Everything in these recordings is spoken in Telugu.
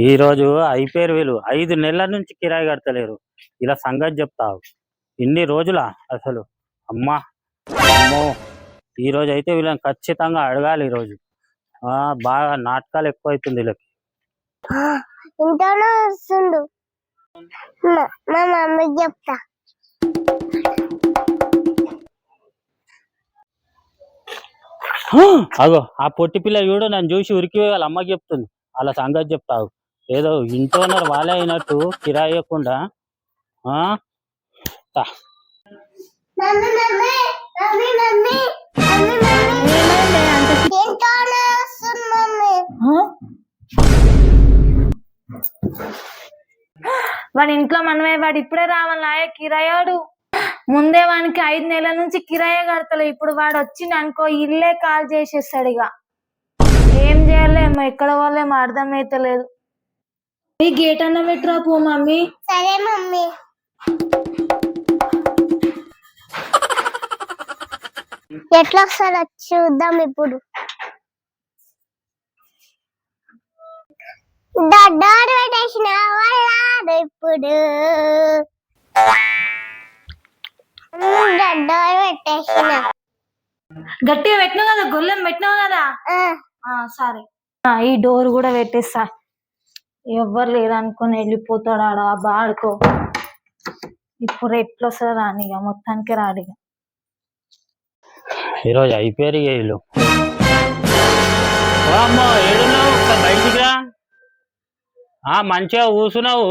ఈ రోజు అయిపోయారు వీళ్ళు. ఐదు నెలల నుంచి కిరాయి కడతలేరు. ఇలా సంగతి చెప్తావు. ఇన్ని రోజులా అసలు? అమ్మా అమ్మో. ఈ రోజు అయితే వీళ్ళని ఖచ్చితంగా అడగాలి ఈ రోజు. ఆ బాగా నాటకాలు ఎక్కువ అవుతుంది వీళ్ళకి. ఇంట్లోనే వస్తుండు. మా- మా మమ్మీకి చెప్తా. అగో ఆ పొట్టి పిల్ల చూడు నన్ను చూసి ఉరికి వాళ్ళ అమ్మకి చెప్తుంది. వాళ్ళ సంగతి చెప్తావు. ఏదో ఇంట్లో ఉన్నారు వాళ్ళే అయినట్టు కిరాయి ఇవ్వకుండా ఆ? తా. Mummy mummy mummy mummy mummy mummy. ఇంట్లోనే వస్తుంది మమ్మీ? వాడి ఇంట్లో మనమే వాడు ఇప్పుడే రావాలనాయ కిరాయాడు. ముందే వానికి ఐదు నెలల నుంచి కిరాయే కడతలే ఇప్పుడు వాడు వచ్చింది అనుకో ఇల్లే కాల్ చేసేస్తాడు ఇక. ఏం చేయాలేమో ఎక్కడ వాళ్ళేమో అర్థమైతలేదు. ఈ గేట్ అన్న పెట్టురా పో మమ్మీ? సరే మమ్మీ. ఎట్లా వస్తాడో చూద్దాం ఇప్పుడు. డోర్ పెట్టేసిన వాళ్ళాడు ఇప్పుడు. డోర్ పెట్టేసిన. గట్టిగా పెట్టినావు కదా గొల్లెం పెట్టినావు కదా? సరే. ఈ డోర్ కూడా పెట్టేస్తా. ఎవ్వరు లేరు అనుకుని వెళ్ళిపోతాడు ఆడ బాడుకో. ఇప్పుడు ఎట్లా వస్తుందో ఇక మొత్తానికి రాడిగా ఈ రోజు అయిపోయారు ఇక వీళ్ళు. బయటికి ఆ మంచిగా కూసున్నావు.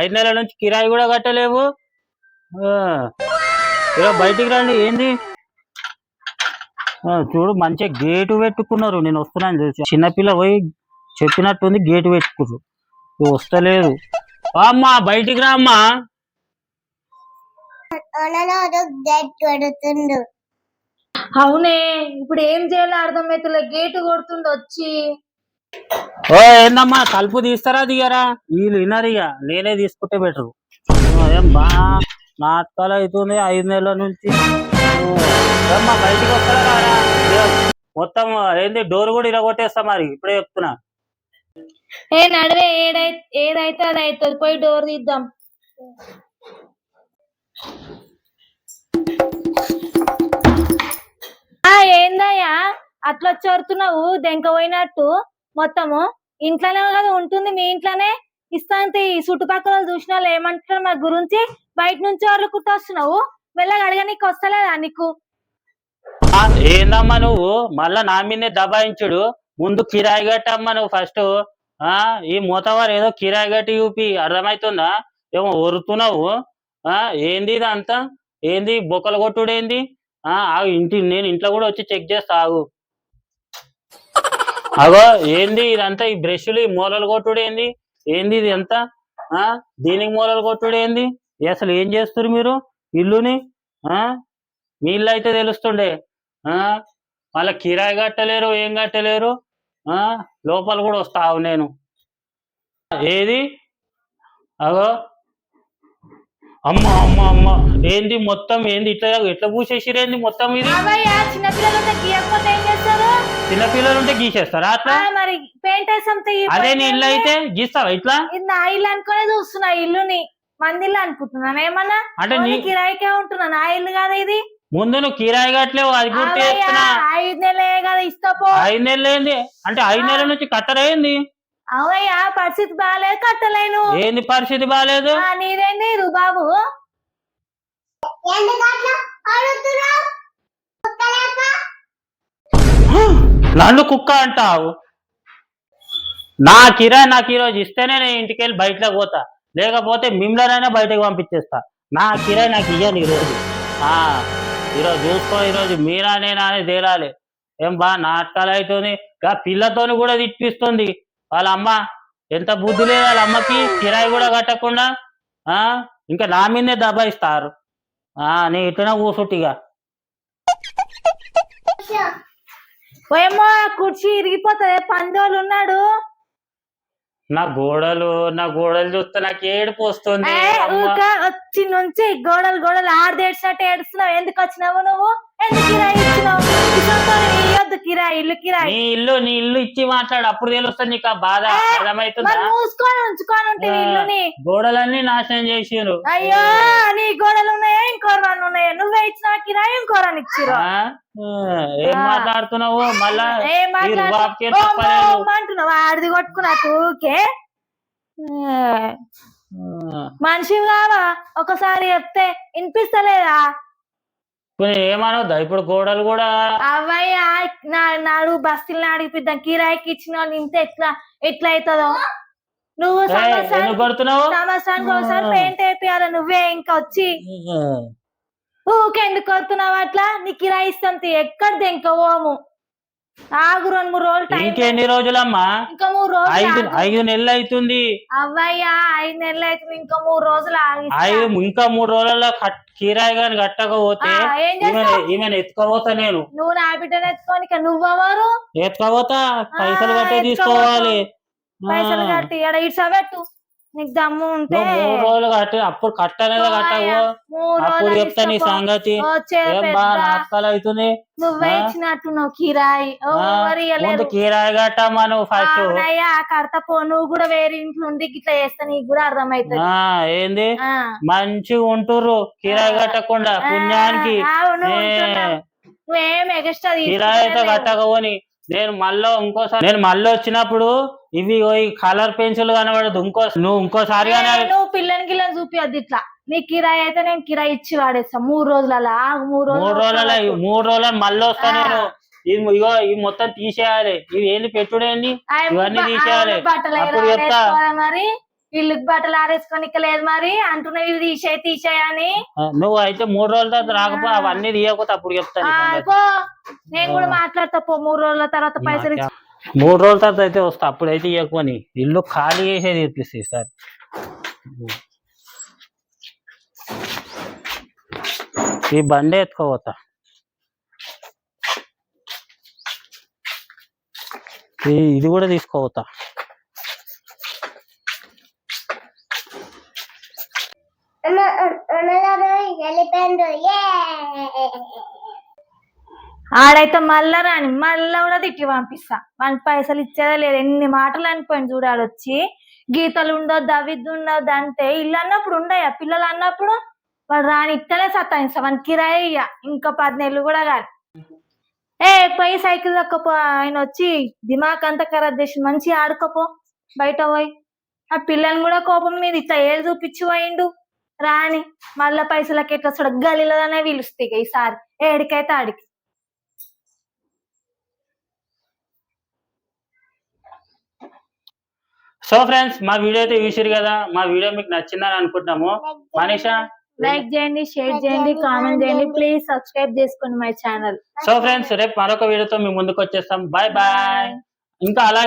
ఐదు నెలల నుంచి కిరాయి కూడా కట్టలేవు. బయటికి రండి ఏంది? చూడు మంచిగా గేటు పెట్టుకున్నారు. నేను వస్తున్నాను చూసి చిన్నపిల్ల పోయి చెప్పినట్టుంది గేటు పెట్టుకున్నారు నువ్వు వస్తలేదు అమ్మా బయటికి రా అమ్మా అననోడు గేట్ కొడుతుండు. అవునే ఇప్పుడు ఏం చేయాలో అర్థమైతలే గేటు కొడుతుండు వచ్చి. ఓ ఏందమ్మా తలుపు తీస్తారా దిగారా వీళ్ళు వినరు ఇక నేనే తీసుకుంటే బెటరు. ఏం బా నాటకాలు అవుతుంది ఐదు నెలల నుంచి. ఏమ్మా బయటికి వస్తారా మొత్తం ఏంది డోర్ కూడా ఇలా కొట్టేస్తా మరి ఇప్పుడే చెప్తున్నా. ఏ నడివే ఏడై ఏదైతే అది అవుతుంది పోయి డోర్ తీద్దాం. ఆ ఏందయ్యా? అట్లా చోరుతున్నావు దెంక పోయినట్టు. మొత్తము ఇంట్లోనే కదా ఉంటుంది మీ ఇంట్లోనే. ఇస్తాంతి చుట్టుపక్కల వాళ్ళు చూసిన వాళ్ళు ఏమంటారు మా గురించి? బయట నుంచి వాళ్ళు కుట్టొస్తున్నావు? మెల్లగా అడగనీకి వస్తలేదా నీకు? ఏందమ్మా నువ్వు? మళ్ళా నా మీద దబాయించుడు. ముందు కిరాయి కట్టమ్మా నువ్వు ఫస్ట్. ఆ ఈ మూతవారు ఏదో కిరాయి కట్టి చూపి అర్థమవుతుందా ఏమో ఒరుతున్నావు. ఆ ఏంది ఇదంతా? ఏంది? బొక్కలు కొట్టుడేంది? ఆ ఇంటి నేను ఇంట్లో కూడా వచ్చి చెక్ చేస్తా ఆగు. అగో ఏంది ఇదంతా? ఈ బ్రష్లు ఈ మూలలు కొట్టుడేంది? ఏంది ఇది ఎంత? ఆ దీనికి మూలలు కొట్టుడేంది? అసలు ఏం చేస్తారు మీరు? ఇల్లుని? ఆ మీ ఇల్లు అయితే తెలుస్తుండే. ఆ వాళ్ళ కిరాయి కట్టలేరు ఏం కట్టలేరు? లోపల కూడా వస్తావు నేను. ఏది? అగో. అమ్మ అమ్మ అమ్మ. ఏంది మొత్తం ఏంది ఇట్లా ఎట్లా పూసేసిరేంది మొత్తం ఇది? చిన్నపిల్లలు ఉంటే గీసేస్తారా అట్లా? మరి పెయింట్ అదే నీ ఇల్లు అయితే గీస్తావా ఇట్లా? ఇది నా ఇల్లు అనుకునే చూస్తున్నా ఇల్లుని మంది ఇల్లు అనుకుంటున్నాను ఏమన్నా? అంటే కిరాయికే ఉంటున్నా నా ఇల్లు కదా ఇది? ముందు నువ్వు కిరాయి కట్టలేవు అది చేస్తున్నా. ఐదు నెలలే కదా ఇస్తా పో ఐదు నెలలు ఏంది అంటే ఐదు నెలల నుంచి కట్టరేంది అవయ్యా పరిస్థితి బాగాలేదు కట్టలేను ఏంది పరిస్థితి బాగాలేదు ఆ, నీదేంది బాబు. నన్ను కుక్క అంటావు? నా కిరాయి నాకు ఈరోజు ఇస్తేనే నేను ఇంటికి వెళ్ళి బయటకు పోతా. లేకపోతే మిమ్మల్నైనా బయటకు పంపించేస్తా. నా కిరాయి నాకు ఇయ్యను ఈరోజు. ఆ, ఈరోజు చూసుకో ఈరోజు మీరా నేనా అని తేలాలి. ఏం బా నాటకాలు అవుతుంది ఇంకా పిల్లతోని కూడా తిప్పిస్తుంది వాళ్ళ అమ్మ ఎంత బుద్ధి లేదు వాళ్ళ అమ్మకి కిరాయి కూడా కట్టకుండా ఆ ఇంకా నా మీదే దబాయిస్తారు. ఆ నీ ఇట్లనే కూసుట్టిగా ఏమో కుర్చీ ఇరిగిపోతుంది పందోలు ఉన్నాడు. నా గోడలు నా గోడలు చూస్తే నాకు ఏడుపు వస్తుంది. వచ్చి నుంచి గోడలు గోడలు ఆడదేడ్చినట్టు ఏడుస్తున్నావు. ఎందుకు వచ్చినావు నువ్వు? ఎందుకు కిరాయి ఇచ్చినావు? ఇసొంటోని ఇయ్యొద్దు కిరాయి ఇల్లు కిరాయి. నీ ఇల్లు నీ ఇల్లు ఇచ్చి మాట్లాడు అప్పుడు తెలుస్తుంది నీకు ఆ బాధ. అర్థమవుతుందా? మరి మూసుకొని ఉంచుకొని ఉంటే ఆ. ఇల్లుని. గోడలన్నీ నాశనం చేసిరు అయ్యో నీ గోడలు ఉన్నాయా? ఇంకో రెండు ఉన్నాయా? నువ్వే ఇచ్చిన కిరాయి? ఇంకో రెండు ఇచ్చిరు ఏం. మాట్లాడుతున్నావు? మళ్ళా ఏం ఈ రుబాబ్కి తప్పలేదు. అంటున్నావా? ఆడిది కొట్టుకున్నా ఆ. మనిషి కావా? ఒకసారి చెప్తే వినిపిస్తలేదా? ఏమనొద్దా? ఇప్పుడు గోడలు కూడా అవయ్యా నా నాడు బస్తీలు అడిగిపిద్దాం కిరాయికి ఇచ్చిన ఇంత ఎట్లా ఎట్లా అవుతుందో నువ్వు ఏ, సంవత్సరానికి ఒకసారి. పెయింట్ వేపియాలి. నువ్వే ఇంకా వచ్చి. ఊకే ఎందుకు కొడుతున్నావు అట్లా? నీ కిరాయి ఇస్తాం తీ. ఎక్కడిది ఇంకా ఓము. ఆగు రెండు మూడు రోజులు టైం ఇంకెన్ని రోజులమ్మా? ఇంకా మూడు రోజులు ఐదు ఆగు. ఐదు నెలలు అవుతుంది అవ్వయ్యా ఐదు నెలలు అవుతుంది ఇంకా మూడు రోజులు. ఐదు ఇంకా మూడు రోజుల్లో కట్- కిరాయి గాని కట్టకపోతే ఆ, ఏం చేస్తావు? ఈమెను ఎత్తుకోపోతా నేను. నువ్వు నా బిడ్డను ఎత్తుకొని ఇక నువ్వెవరు? ఎత్తుకోపోతా? పైసలు కట్టే ఎత్తుకోపోతా. తీసుకోవాలి. పైసలు ఆ. కట్టి ఇట్లా పెట్టు నీకు దమ్ము ఉంటే మూడు రోజులు కట్టి అప్పుడు కట్టనేది కట్టవు. అప్పుడు చెప్తా నీ. సంగతి. అవుతుంది నువ్వే? ఇచ్చినట్టు నువ్వు కిరాయి. ముందు కిరాయి కట్టమ్మా నువ్వు ఫస్ట్ అవునయ్యా కడతా పో నువ్వు కూడా వేరే ఇంట్లో ఉండి ఇట్లా చేస్తా నీకు కూడా అర్థమవుతుంది. ఆ ఏంది. మంచిగా ఉంటుర్రు. కిరాయి కట్టకుండా పుణ్యానికి. నువ్వేం ఎక్స్ట్రా కిరాయి అయితే కట్టకపోని. నేను మళ్ళీ ఇంకోసారి నేను మళ్ళీ వచ్చినప్పుడు ఇవి కలర్ పెన్సిల్ కనబడదు. ఇంకో నువ్వు ఇంకోసారి నువ్వు పిల్లని గిల్లని చూపియద్దు ఇట్లా. నీ కిరాయి అయితే నేను కిరాయి ఇచ్చి వాడేస్తా. మూడు రోజులలో ఆగు, మూడు మూడు రోజుల రోజులు మూడు రోజులు మళ్ళీ వస్తా ఆ. నేను. ఇది ఇగో ఇవి మొత్తం తీసేయాలి. ఇవి ఏంది పెట్టుడేంది ఇవన్నీ తీసేయాలి. బట్టలు అప్పుడు చెప్తా. ఆరేసుకోవాలి మరి? ఇల్లుకి బట్టలు ఆరేసుకోనికి లేదు మరి. అంటున్నావు ఇవి తీసే తీసేయని నువ్వు అయితే మూడు రోజుల తర్వాత రాకపోతే ఆ. అవన్నీ తీయకపోతే అప్పుడు చెప్తాను. నేను కూడా మాట్లాడతా పో. మూడు రోజుల తర్వాత పైసలు మూడు రోజుల తర్వాత అయితే వస్తా. అప్పుడైతే ఇవ్వకపోని ఇల్లు ఖాళీ చేసేది తీర్పిస్తాయి సార్. ఈ బండే ఎత్తుకోపోతా ఇది కూడా తీసుకోపోతా వెళ్ళిపోయిండు ఏ ఆడైతే మళ్ళా రాని మళ్ళా కూడా తిట్టి పంపిస్తా. వానికి పైసలు ఇచ్చేదా లేదు. ఎన్ని మాటలు అనిపోయింది చూడాడు వచ్చి. గీతలు ఉండొద్దు అవిద్దు ఉండొద్దు అంటే ఇల్లు అన్నప్పుడు ఉండయా? పిల్లలు అన్నప్పుడు వాడు రాని ఇట్టలే సత్తాయిస్తా వానికి కిరాయి ఇయ్య. ఇంకా పది నెలలు కూడా కాదు. ఏ పోయి సైకిల్ దక్కపో ఆయన వచ్చి దిమాక్ అంతా ఖరాబ్ చేసి మంచిగా ఆడుకోపో. బయట పోయి. ఆ పిల్లని కూడా కోపం మీద ఇట్లా ఏళ్ళు చూపించి పోయిండు. రాని. మళ్ళా పైసలకి ఎట్లా చూడ గలీలనే పిలుస్తాయి ఈసారి. ఏడికైతే ఆడికి. సో ఫ్రెండ్స్ మా వీడియో అయితే చూసిరు కదా. మా వీడియో మీకు నచ్చిందని అనుకుంటున్నాము. మనీషా? లైక్ చేయండి షేర్ చేయండి కామెంట్ చేయండి. ప్లీజ్ సబ్స్క్రైబ్ చేసుకోండి మై ఛానల్. సో ఫ్రెండ్స్ రేపు మరొక వీడియోతో మీ ముందుకు వచ్చేస్తాం. బాయ్ బాయ్ ఇంకా అలాగే